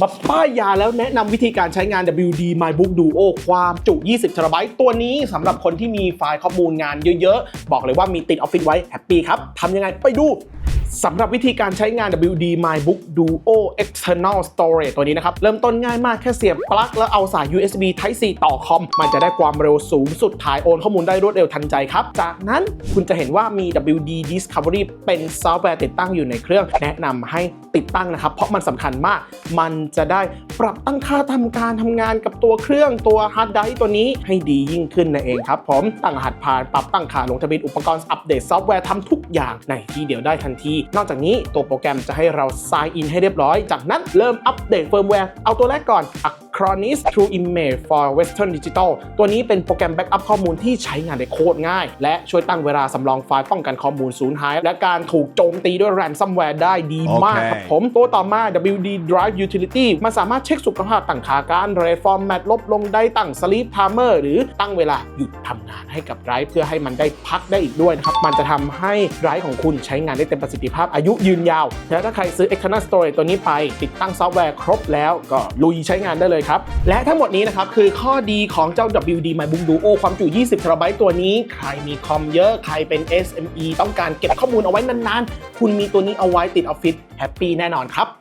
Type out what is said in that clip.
มาป้ายยาแล้วแนะนำวิธีการใช้งาน WD MyBook Duo ความจุ 20 t b ตัวนี้สำหรับคนที่มีไฟล์ข้อมูลงานเยอะๆ บอกเลยว่ามีติดออฟฟิศไว้แฮปปี้ครับทำยังไงไปดู สำหรับวิธีการใช้งาน WD MyBook Duo External Storage ตัวนี้นะครับ เริ่มต้นง่ายมากแค่เสียบปลั๊กแล้วเอาสาย USB Type C ต่อคอม มันจะได้ความเร็วสูงสุดถ่ายโอนข้อมูลได้รวดเร็วทันใจครับ จากนั้นคุณจะเห็นว่ามี WD Discovery เป็นซอฟต์แวร์ติดตั้งอยู่ในเครื่อง แนะนำให้ติดตั้งนะครับ เพราะมันสำคัญมาก มันจะได้ปรับตั้งค่าทำการทำงานกับตัวเครื่องตัวฮาร์ดไดรฟ์ตัวนี้ให้ดียิ่งขึ้นนั่นเองครับผมตั้งรหัสผ่านปรับตั้งค่าลงทะเบียนอุปกรณ์อัปเดตซอฟต์แวร์ทำทุกอย่างในที่เดียวได้ทันทีนอกจากนี้ตัวโปรแกรมจะให้เรา sign in ให้เรียบร้อย จากนั้นเริ่มอัปเดตเฟิร์มแวร์เอาตัวแรกก่อน Acronis True Image for Western Digital ตัวนี้เป็นโปรแกรมแบ็กอัพข้อมูลที่ใช้งานได้โคตรง่าย และช่วยตั้งเวลาสำรองไฟล์ป้องกันข้อมูลสูญหาย และการถูกโจมตีด้วยแรนซัมแวร์ได้ดีมากครับผม ตัวต่อมา WD Drive Utility มันสามารถเช็คสุขภาพต่างขาการเรฟอร์แมตลบลงได้ตั้ง Sleep Timer หรือตั้งเวลาหยุดทำงานให้กับไดรฟ์เพื่อให้มันได้พักได้อีกด้วยนะครับ มันจะทำให้ไดรฟ์ของคุณใช้งานได้เต็มประสิทธิภาพอายุยืนยาวและถ้าใครซื้อ External Storage ตัวนี้ไปติดตั้งซอฟต์แวร์ครบแล้วก็ลุยใช้งานได้เลยครับ และทั้งหมดนี้นะครับคือข้อดีของเจ้า WD MyBook Duo ความจุ 20 t b ตัวนี้ ใครมีคอมเยอะ ใครเป็น SME ต้องการเก็บข้อมูลเอาไว้นานๆ คุณมีตัวนี้เอาไว้ติดออฟฟิศแฮปปี้แน่นอนครับ